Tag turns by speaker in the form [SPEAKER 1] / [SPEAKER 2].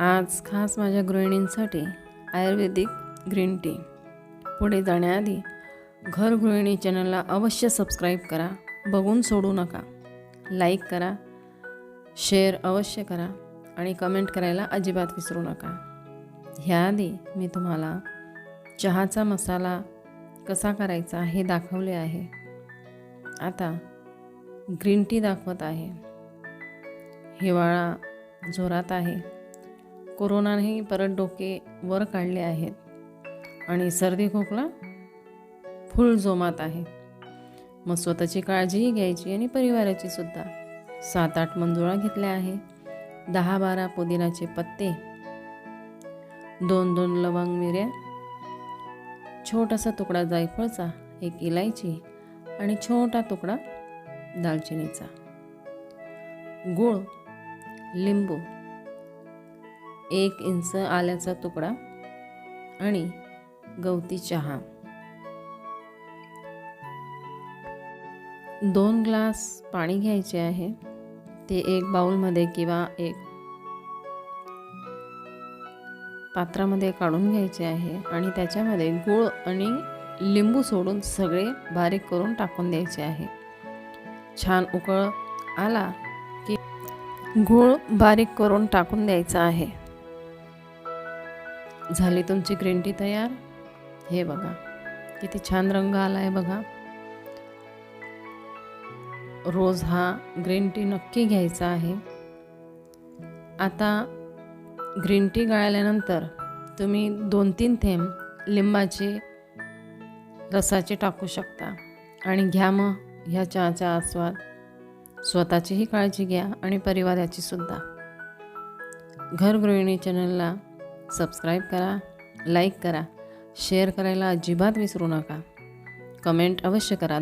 [SPEAKER 1] आज खास माझ्या गृहिणींसाठी आयुर्वेदिक ग्रीन टी. पुढे जाण्याआधी घर गृहिणी चॅनलला अवश्य सबस्क्राईब करा बघून सोडू नका. लाईक करा शेअर अवश्य करा आणि कमेंट करायला अजिबात विसरू नका. ह्याआधी मी तुम्हाला चहाचा मसाला कसा करायचा हे दाखवले आहे. आता ग्रीन टी दाखवत आहे. हिवाळा जोरात आहे. कोरोनाने परत डोके वर काढले आहेत आणि सर्दी खोकला फुल जोमात आहे. मग स्वतःची काळजीही घ्यायची आणि परिवाराची सुद्धा. सात आठ मंजुळा घेतल्या आहे. दहा बारा पुदिनाचे पत्ते. दोन दोन लवंग मिऱ्या. छोटासा तुकडा जायफळचा एक इलायची आणि छोटा तुकडा दालचिनीचा. गूळ लिंबू एक इंच आल्याचा तुकडा आणि गवती चहा. दोन ग्लास पाणी घ्यायचे आहे. ते एक बाऊलमध्ये किंवा एक पात्रामध्ये काढून घ्यायचे आहे आणि त्याच्यामध्ये गूळ आणि लिंबू सोडून सगळे बारीक करून टाकून द्यायचे आहे. छान उकळ आला की गूळ बारीक करून टाकून द्यायचा आहे. झाली तुमची ग्रीन टी तयार? हे बघा किती छान रंग आला आहे बघा. रोज हा ग्रीन टी नक्की घ्यायचा आहे. आता ग्रीन टी गाळल्यानंतर तुम्ही दोन तीन थेंब लिंबाचे रसाचे टाकू शकता. आणि घ्या मग ह्या चहाचा आस्वाद. स्वतःचीही काळजी घ्या आणि परिवाराची सुद्धा. घर गृहिणी चॅनलला सबस्क्राईब करा लाईक करा शेअर करायला अजिबात विसरू नका. कमेंट अवश्य करा.